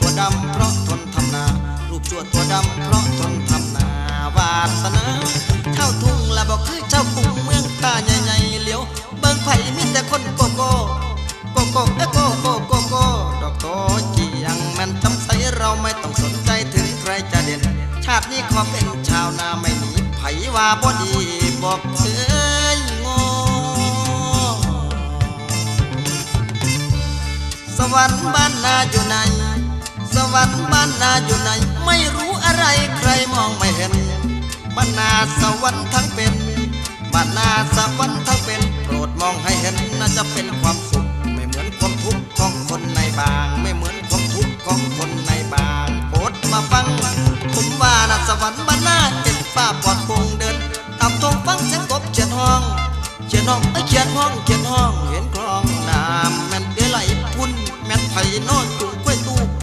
ตัวดำเพราะทนทำนา รูปชั่วตัวดำเพราะทนทำนาวาสนาเท่าทุ่งละบอกคือเจ้ากรุงเมืองตาใหญ่ๆเลี้ยว เบิ่งไผ่มีแต่คนโกโก้โกโก้เอโกโก้โกโก้ดอกโตจียังแม่นจำใสเราไม่ต้องสนใจถึงใครจะเด่น ชาตินี้ขอเป็นชาวนาไม่หนีไผ่ว่าบ่ดีบอกเคยงอสวรรค์บ้านนาอยู่ไหน วรรค์บ้านนาอยู่ไหน ไม่รู้อะไรใครมองไม่เห็นบ้านนาสวรรค์ทั้งเป็นบ้านนาสวรรค์ทั้งเป็น โปรดมองให้เห็นน่าจะเป็นความสุข ไม่เหมือนความทุกข์ของคนในบาง ไม่เหมือนความทุกข์ของคนในบางโปรดมาฟัง ผมว่านาสวรรค์บ้านนาเจ็บป้าปอดปงเดินตามทงฟังเสียงกบเชียนห้องเชียนห้องไอเชียนห้องเชียนห้องเห็นคลองน้ำแม่นเดือไหลพุ่นแม่นไผ่นอจุง